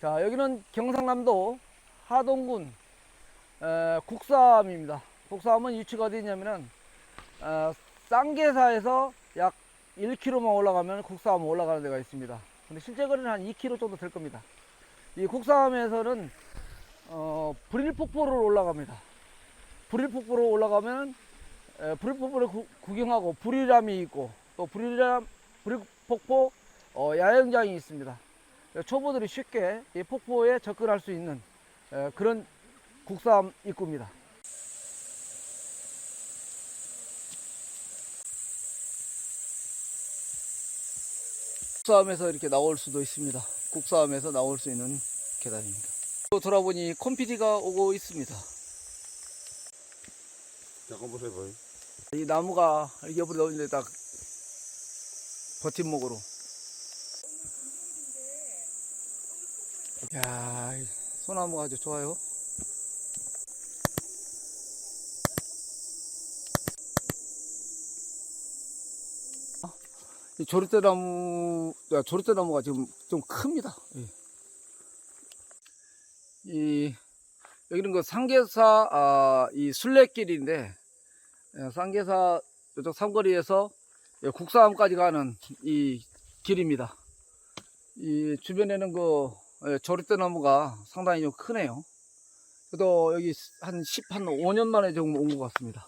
자, 여기는 경상남도 하동군 에, 국사암입니다. 국사암은 위치가 어디 있냐면은 어, 쌍계사에서 약 1km만 올라가면 국사암 올라가는 데가 있습니다. 근데 실제 거리는 한 2km 정도 될 겁니다. 이 국사암에서는 어, 불일폭포를 올라갑니다. 불일폭포로 올라가면 에, 불일폭포를 구, 구경하고 불이람이 있고 또 불이람 불일폭포 어, 야영장이 있습니다. 초보들이 쉽게 이 폭포에 접근할 수 있는 에, 그런 국사암 입구입니다. 국사암에서 이렇게 나올 수도 있습니다. 국사암에서 나올 수 있는 계단입니다. 또 돌아보니 콤피디가 오고 있습니다. 잠깐 보세요, 보이. 이 나무가 옆으로 넣는데 딱 버팀목으로. 야, 이 소나무가 아주 좋아요. 아, 이 조르떼나무, 야, 조르떼나무가 지금 좀 큽니다. 예. 이, 여기는 그 상계사, 아, 이 순례길인데, 예, 쌍계사 이쪽 삼거리에서 예, 국사암까지 가는 이 길입니다. 이 주변에는 그 예, 조리대 나무가 상당히 좀 크네요. 그래도 여기 한 10, 한 5년 만에 좀 온 것 같습니다.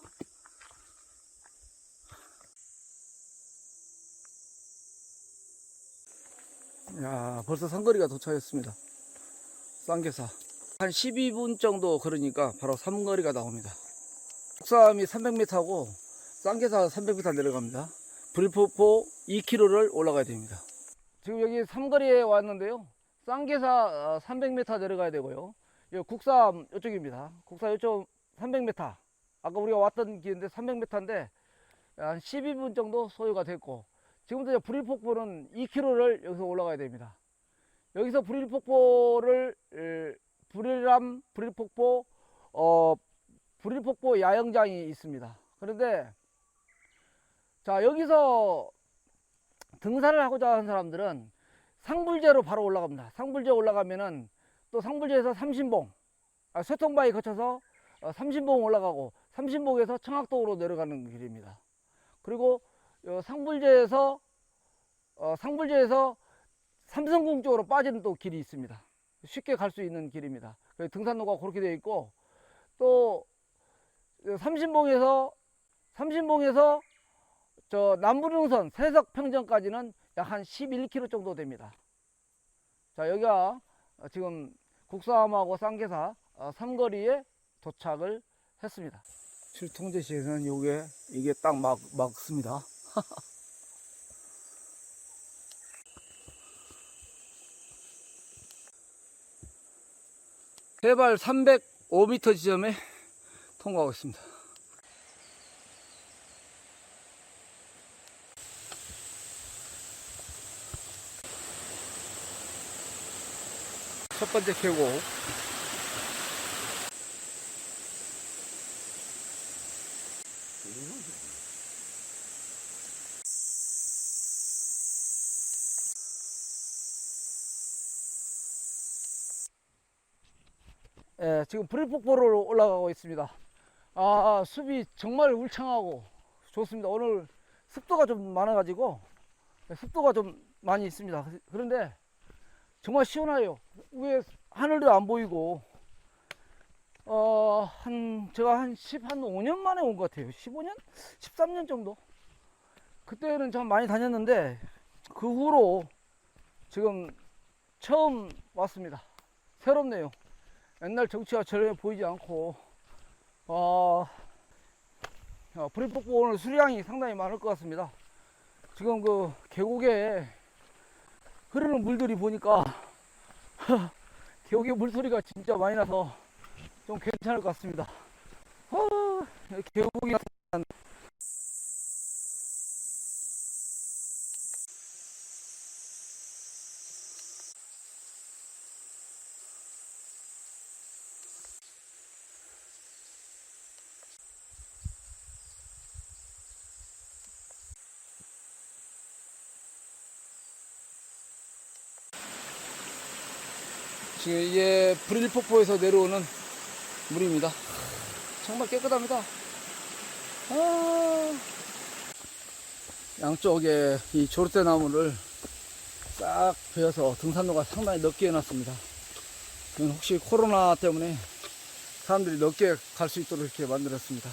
야, 벌써 상거리가 도착했습니다. 쌍계사. 한 12분 정도 걸으니까 바로 삼거리가 나옵니다. 국사암이 300m고 쌍계사 300m 내려갑니다. 불포포 2km를 올라가야 됩니다. 지금 여기 삼거리에 왔는데요. 쌍계사 300m 내려가야 되고요. 국사암 이쪽입니다. 국사 이쪽 300m. 아까 우리가 왔던 길인데 300m인데 한 12분 정도 소요가 됐고 지금부터 불일폭포는 2km를 여기서 올라가야 됩니다. 여기서 불일폭포를 에, 불일암 불일폭포 어, 불일폭포 야영장이 있습니다. 그런데 자 여기서 등산을 하고자 하는 사람들은 상불제로 바로 올라갑니다. 상불제 올라가면은 또 상불제에서 삼신봉, 아, 쇠통바위 거쳐서 어, 삼신봉 올라가고 삼신봉에서 청학동으로 내려가는 길입니다. 그리고 어, 상불제에서 어, 상불제에서 삼성궁 쪽으로 빠지는 또 길이 있습니다. 쉽게 갈 수 있는 길입니다. 그래서 등산로가 그렇게 되어 있고 또 삼신봉에서 삼신봉에서 저 남부릉선 세석평전까지는 약 한 11km 정도 됩니다. 자 여기가 지금 국사암하고 쌍계사 어, 삼거리에 도착을 했습니다. 출통제시에서는 요게 이게 딱 막 막습니다. 해발 305m 지점에 통과하고 있습니다. 첫 번째 계곡. 예, 지금 불일폭포로 올라가고 있습니다. 아, 숲이 정말 울창하고 좋습니다. 오늘 습도가 좀 많아가지고 예, 습도가 좀 많이 있습니다. 그런데 정말 시원해요. 위에 하늘도 안 보이고 어, 한 제가 한 10, 한 5년 만에 온 것 같아요. 15년? 13년 정도? 그때는 참 많이 다녔는데 그 후로 지금 처음 왔습니다. 새롭네요. 옛날 정치가 저렴해 보이지 않고 어, 어, 불일폭포 오늘 수량이 상당히 많을 것 같습니다. 지금 그 계곡에 흐르는 물들이 보니까 계곡의 물소리가 진짜 많이 나서 좀 괜찮을 것 같습니다. 어, 계곡이 지금 이게 브릴폭포에서 내려오는 물입니다. 정말 깨끗합니다. 아, 양쪽에 이 조르테 나무를 싹 베어서 등산로가 상당히 넓게 해놨습니다. 혹시 코로나 때문에 사람들이 넓게 갈 수 있도록 이렇게 만들었습니다.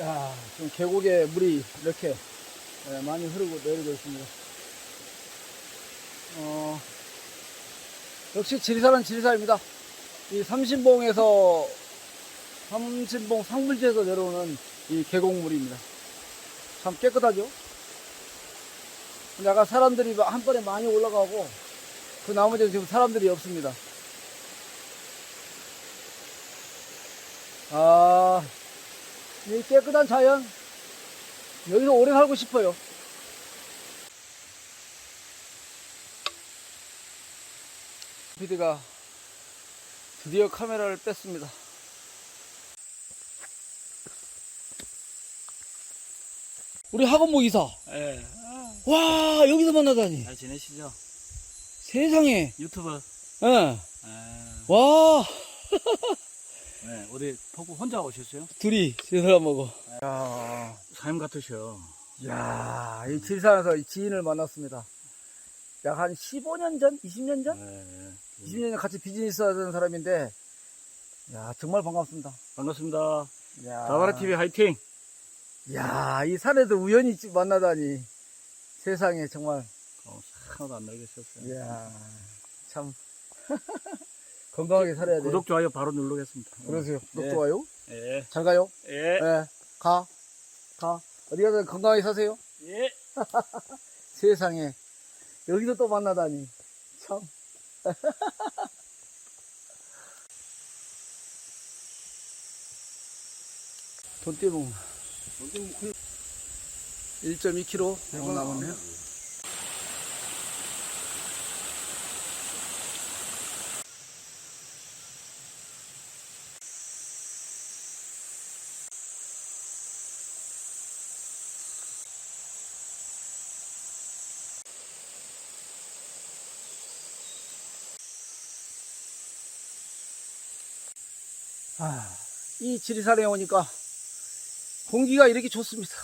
야, 지금 계곡에 물이 이렇게 예, 많이 흐르고 내리고 있습니다. 어, 역시 지리산은 지리산입니다. 이 삼신봉에서, 삼신봉 상물지에서 내려오는 이 계곡물입니다. 참 깨끗하죠? 아까 사람들이 한 번에 많이 올라가고, 그 나머지는 지금 사람들이 없습니다. 아, 이 깨끗한 자연 여기서 오래 살고 싶어요. PD가 드디어 카메라를 뺐습니다. 우리 학원모 이사. 예. 와 여기서 만나다니. 잘 지내시죠? 세상에. 유튜브. 예. 예. 와 네, 어디 폭포 혼자 오셨어요? 둘이 제사람 먹어. 야, 사임 같으셔. 야, 이 질산에서 이 지인을 만났습니다. 약 한 15년 전, 20년 전? 예. 20년 전 같이 비즈니스 하던 사람인데, 야, 정말 반갑습니다. 반갑습니다. 야, 다바라 TV 화이팅. 야, 이 산에도 우연히 만나다니. 세상에 정말, 어, 하나도 안 늙으셨어요. 야 참. 건강하게 살아야 돼. 구독 좋아요 바로 누르겠습니다. 그러세요. 구독, 예. 좋아요. 예. 잘 가요. 예. 예. 가. 가. 어디 가든 건강하게 사세요. 예. 세상에. 여기서 또 만나다니. 참. 돈 떼먹 1.2km 정도 남았네요. 이 지리산에 오니까 공기가 이렇게 좋습니다.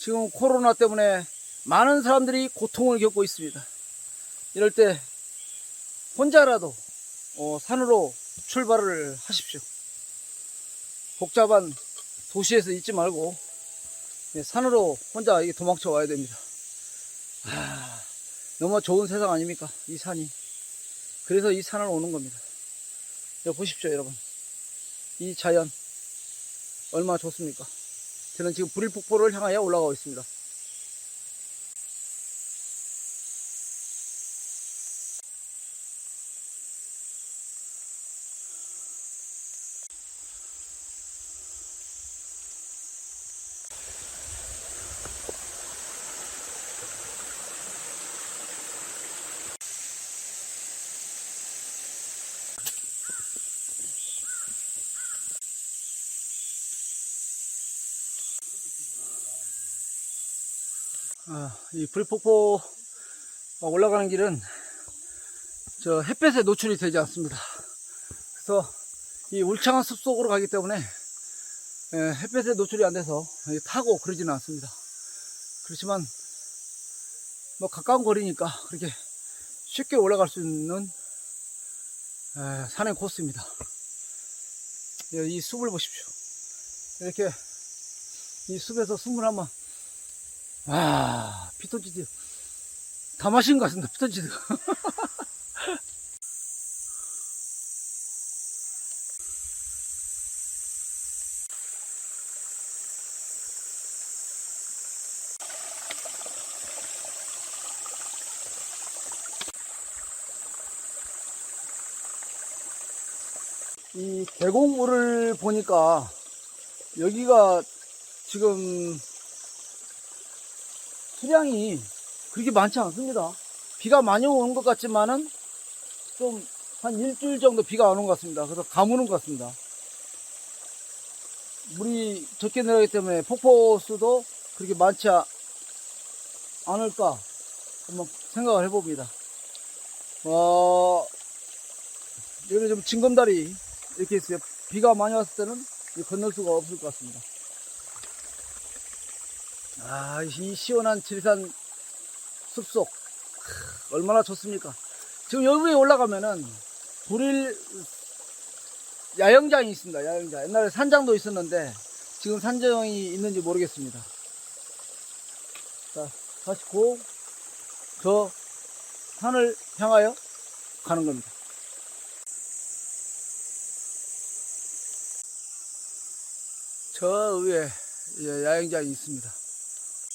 지금 코로나 때문에 많은 사람들이 고통을 겪고 있습니다. 이럴 때 혼자라도 어, 산으로 출발을 하십시오. 복잡한 도시에서 있지 말고 네, 산으로 혼자 도망쳐 와야 됩니다. 아, 너무 좋은 세상 아닙니까? 이 산이. 그래서 이 산을 오는 겁니다. 여기 보십시오, 여러분. 이 자연 얼마나 좋습니까? 저는 지금 불일폭포를 향하여 올라가고 있습니다. 아, 이 불폭포 올라가는 길은 저 햇볕에 노출이 되지 않습니다. 그래서 이 울창한 숲속으로 가기 때문에 예, 햇볕에 노출이 안 돼서 이게 타고 그러지는 않습니다. 그렇지만 뭐 가까운 거리니까 그렇게 쉽게 올라갈 수 있는 예, 산행 코스입니다. 예, 이 숲을 보십시오. 이렇게 이 숲에서 숨을 한번 아, 피톤치드. 다 마신 것 같습니다, 피톤치드. 이 계곡물을 보니까 여기가 지금 수량이 그렇게 많지 않습니다. 비가 많이 오는 것 같지만은 좀 한 일주일 정도 비가 안 온 것 같습니다. 그래서 가무는 것 같습니다. 물이 적게 내려가기 때문에 폭포수도 그렇게 많지 아- 않을까 한번 생각을 해봅니다. 어, 여기 좀 징검다리 이렇게 있어요. 비가 많이 왔을 때는 이 건널 수가 없을 것 같습니다. 아, 이 시원한 지리산 숲속 크, 얼마나 좋습니까? 지금 여기 올라가면은 불일 야영장이 있습니다. 야영장. 옛날에 산장도 있었는데 지금 산장이 있는지 모르겠습니다. 자, 다시 고, 저 산을 향하여 가는 겁니다. 저 위에 이제 야영장이 있습니다.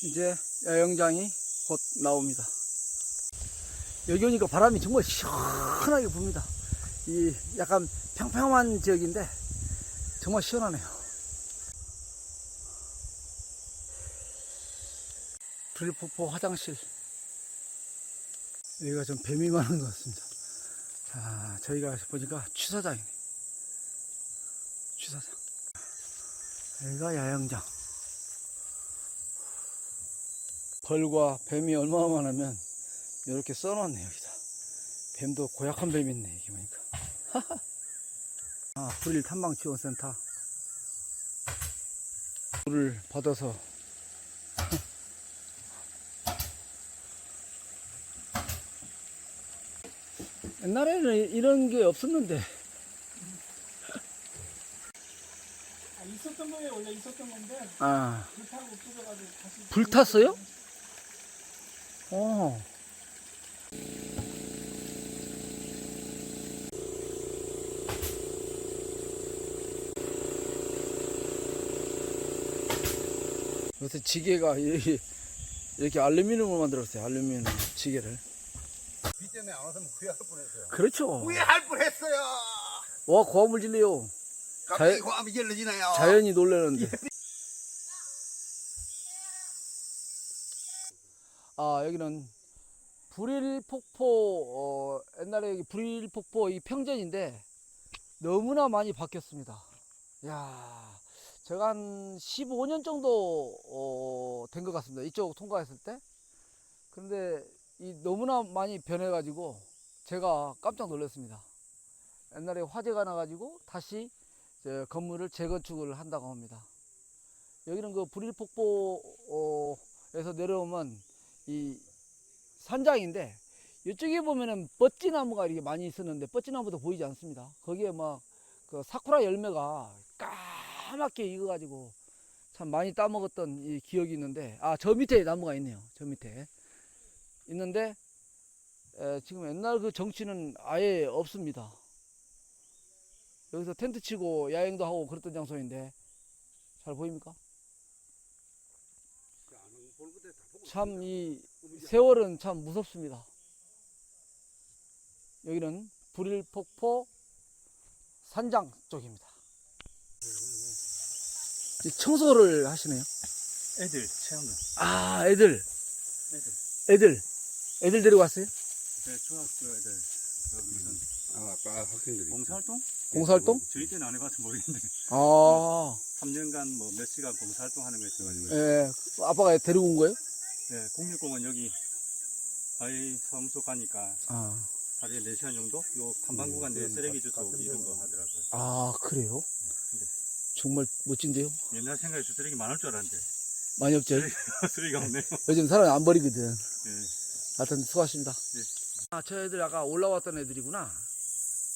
이제 야영장이 곧 나옵니다. 여기 오니까 바람이 정말 시원하게 붑니다. 이 약간 평평한 지역인데 정말 시원하네요. 불폭포 화장실. 여기가 좀 뱀이 많은 것 같습니다. 자, 저희가 보니까 취사장이네. 취사장. 여기가 야영장. 벌과 뱀이 얼마나 많으면 이렇게 써놨네, 여기다. 뱀도 고약한 뱀이 있네, 여기 보니까. 아, 불일 탐방 지원센터. 물을 받아서 옛날에는 이런 게 없었는데 아, 있었던 거예요. 원래 있었던 건데 아 불타고 없어져가지고 다시 불 탔어요? 어. 요새 지게가 이렇게, 이렇게 알루미늄으로 만들었어요. 알루미늄 지게를. 비 때문에 안 왔으면 후회할 뻔했어요. 그렇죠. 후회할 뻔했어요. 와, 고함을 질려요. 갑자기 자연- 고함이 질러지나요? 자연이 놀라는데. 아, 여기는 불일폭포, 어, 옛날에 불일폭포 이 평전인데 너무나 많이 바뀌었습니다. 야 제가 한 15년 정도, 어, 된 것 같습니다. 이쪽 통과했을 때. 그런데 이 너무나 많이 변해가지고 제가 깜짝 놀랐습니다. 옛날에 화재가 나가지고 다시 건물을 재건축을 한다고 합니다. 여기는 그 불일폭포에서 내려오면 이 산장인데 이쪽에 보면은 뻗지나무가 이렇게 많이 있었는데 뻗지나무도 보이지 않습니다. 거기에 막 그 사쿠라 열매가 까맣게 익어가지고 참 많이 따먹었던 이 기억이 있는데 아 저 밑에 나무가 있네요. 저 밑에 있는데 에, 지금 옛날 그 정치는 아예 없습니다. 여기서 텐트 치고 야행도 하고 그랬던 장소인데 잘 보입니까? 참 이 세월은 참 무섭습니다. 여기는 불일폭포 산장 쪽입니다. 이 청소를 하시네요. 애들 체험관. 아 애들 애들. 애들 애들 데리고 왔어요? 네, 중학교 애들. 그 무슨 아, 아까 학생들이. 봉사활동? 봉사활동? 저희 때는 안 해봐서 모르겠는데 아 3년간 뭐 몇 시간 봉사활동 하는 거 있어가지고 예. 아빠가 데리고 온 거예요? 네, 국립공원 여기 바위 사무소 가니까 아, 하루에 4시간 정도? 요 탐방 구간 내에 쓰레기 주소 이런 거 하더라고요. 아 그래요? 네. 정말 멋진데요? 옛날 생각에 저 쓰레기 많을 줄 알았는데 많이 없죠? 쓰레기가 없네요. 요즘 사람이 안 버리거든. 네. 하여튼 수고하십니다. 네. 아, 저 애들 아까 올라왔던 애들이구나.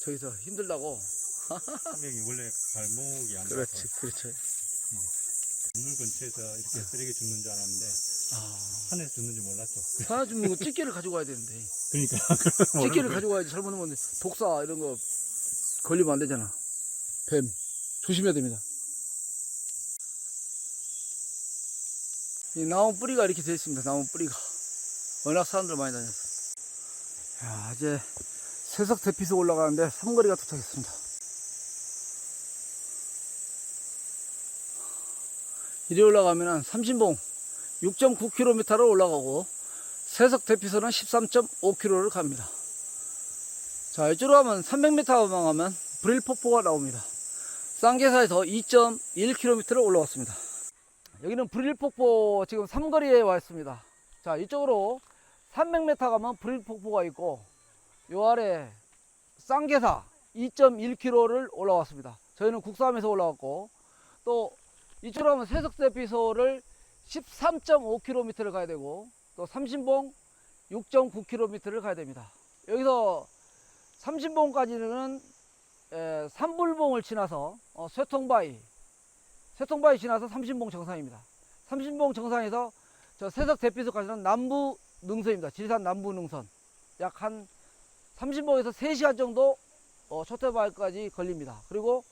저기서 힘들다고. 한 명이 원래 발목이 안 그렇지, 좋아서 그렇죠. 건물 근처에서 이렇게 쓰레기 줍는 줄 알았는데 아, 산에서 줄 몰랐죠. 사나 주면 집게를 가지고 가야 되는데. 그러니까 집게를 가지고 가야지. 잘못 놓으면 독사 이런 거 걸리면 안 되잖아. 뱀. 조심해야 됩니다. 이 나무 뿌리가 이렇게 되어 있습니다. 나무 뿌리가. 워낙 사람들 많이 다녀서. 야, 이제 세석 대피소 올라가는데 삼거리가 도착했습니다. 이리 올라가면 삼신봉 6.9km를 올라가고 세석 대피소는 13.5km를 갑니다. 자, 자, 이쪽으로 가면 300m만 가면 브릴 폭포가 나옵니다. 쌍계사에서 2.1km를 올라왔습니다. 여기는 브릴 폭포 지금 삼거리에 와 있습니다. 자, 이쪽으로 300m 가면 브릴 폭포가 있고, 요 아래 쌍계사 2.1km를 올라왔습니다. 저희는 국삼에서 올라왔고, 또 이쪽으로 가면 세석대피소를 13.5km를 가야 되고, 또 삼신봉 6.9km를 가야 됩니다. 여기서 삼신봉까지는 에, 삼불봉을 지나서 어, 쇠통바위, 쇠통바위 지나서 삼신봉 정상입니다. 삼신봉 정상에서 저 세석 대피소까지는 남부 능선입니다. 지리산 남부 능선. 약 한 삼신봉에서 3시간 정도 어, 초태바위까지 걸립니다. 그리고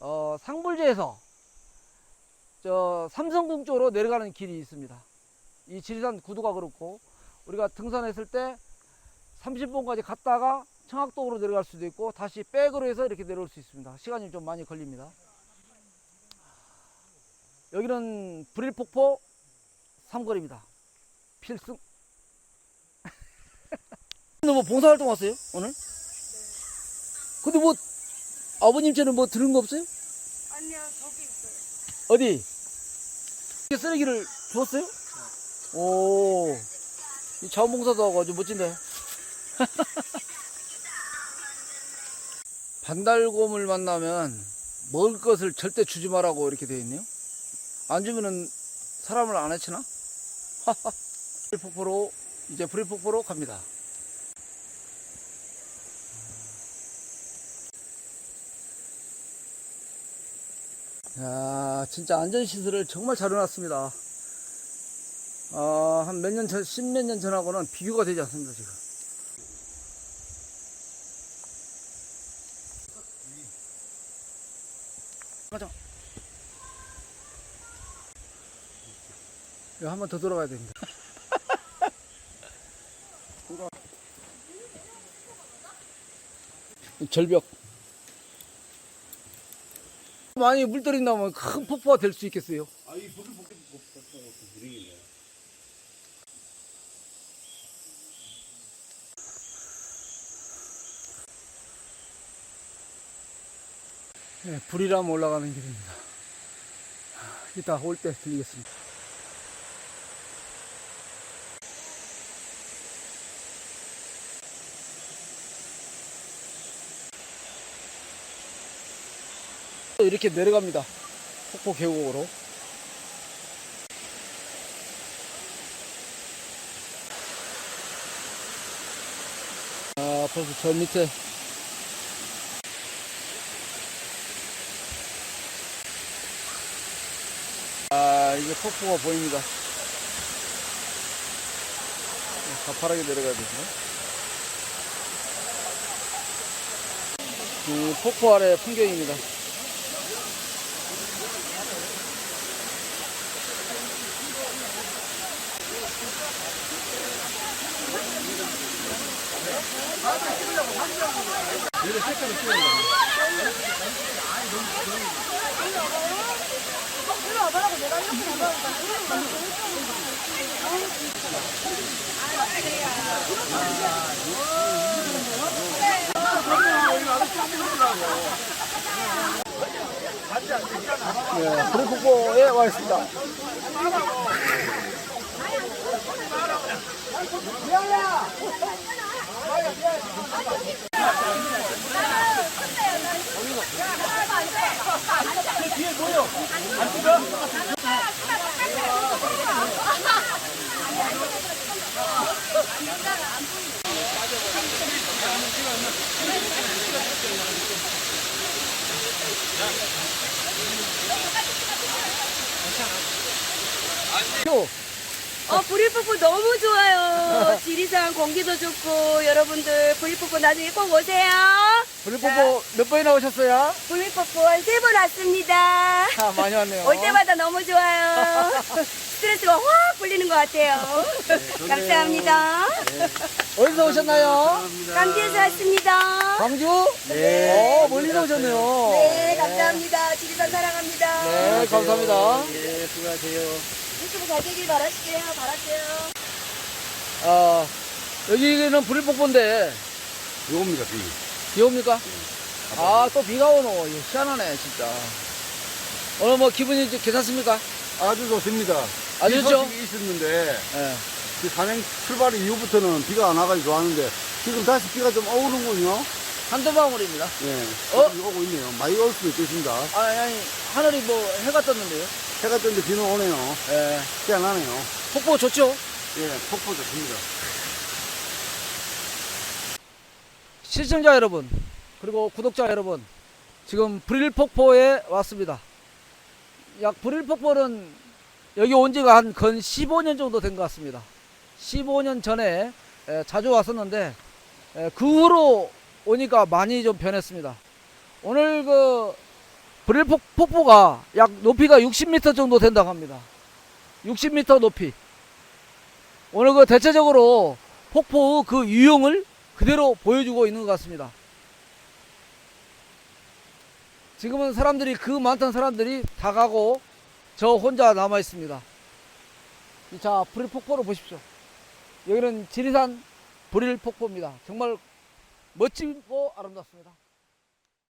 어, 상불제에서 저 삼성궁 쪽으로 내려가는 길이 있습니다. 이 지리산 구도가 그렇고 우리가 등산했을 때 30분까지 갔다가 청학동으로 내려갈 수도 있고 다시 백으로 해서 이렇게 내려올 수 있습니다. 시간이 좀 많이 걸립니다. 여기는 브릴폭포 삼거리입니다. 필승. 너뭐 봉사활동 왔어요 오늘? 근데 뭐 아버님 께는 뭐 들은 거 없어요? 아니요, 저기 있어요. 어디? 이렇게 쓰레기를 주웠어요? 오, 이 자원봉사도 하고 아주 멋진데. 반달곰을 만나면 먹을 것을 절대 주지 말라고 이렇게 되어 있네요. 안 주면은 사람을 안 해치나? 브리폭포로, 이제 브리폭포로 갑니다. 야, 진짜 안전시설을 정말 잘 해놨습니다. 아, 한몇 년 전, 십몇 년 전하고는 비교가 되지 않습니다, 지금. 가자. 여기 한번 더 돌아가야 됩니다. 절벽. 많이 물들이 나면 큰 폭포가 될 수 있겠어요. 네, 불이람 올라가는 길입니다. 이따 올 때 들리겠습니다. 이렇게 내려갑니다. 폭포 계곡으로. 아, 벌써 저 밑에 아, 이제 폭포가 보입니다. 가파르게 내려가야 되죠. 그 폭포 아래 풍경입니다. 네, 구리폭포에 와 있습니다. 표. 어, 브리폭포 너무 좋아요. 지리산 공기도 좋고, 여러분들 브리폭포 나중에 꼭 오세요. 구리폭포 몇 번이나 오셨어요? 브리폭포 한세 번 왔습니다. 아, 많이 왔네요. 올 때마다 너무 좋아요. 스트레스가 확 풀리는 것 같아요. 감사합니다. 어디서 오셨나요? 감기에서 왔습니다. 광주? 네. 어, 멀리서 오셨네요. 네, 감사합니다. 지리산 사랑합니다. 네, 감사합니다. 예, 수고하세요. 유튜브 잘 되길 바랄게요. 바랄게요. 아, 여기는 불일폭포인데, 요겁니다 비. 비 옵니까? 아, 또 비가 오노. 이거 희한하네, 진짜. 오늘 뭐 기분이 좀 괜찮습니까? 아주 좋습니다. 아주 비 좋죠? 소식이 있었는데 예. 그 산행 출발 이후부터는 비가 안 와가지고 좋았는데 지금 다시 비가 좀 오는군요. 한두 방울입니다. 예. 어? 오고 있네요. 많이 올 수도 있겠습니다. 아니, 아니, 하늘이 뭐 해가 떴는데요. 해가 떴는데 비는 오네요. 예. 희한하네요. 폭포 좋죠? 예, 폭포 좋습니다. 시청자 여러분, 그리고 구독자 여러분, 지금 브릴폭포에 왔습니다. 약 브릴폭포는 여기 온 지가 한 근 15년 정도 된 것 같습니다. 15년 전에 에, 자주 왔었는데 에, 그 후로 오니까 많이 좀 변했습니다. 오늘 그 브릴 폭포가 약 높이가 60m 정도 된다고 합니다. 60m 높이. 오늘 그 대체적으로 폭포의 그 유형을 그대로 보여주고 있는 것 같습니다. 지금은 사람들이 그 많던 사람들이 다 가고 저 혼자 남아 있습니다. 자, 불일 폭포를 보십시오. 여기는 지리산 불일 폭포입니다. 정말 멋지고 아름답습니다.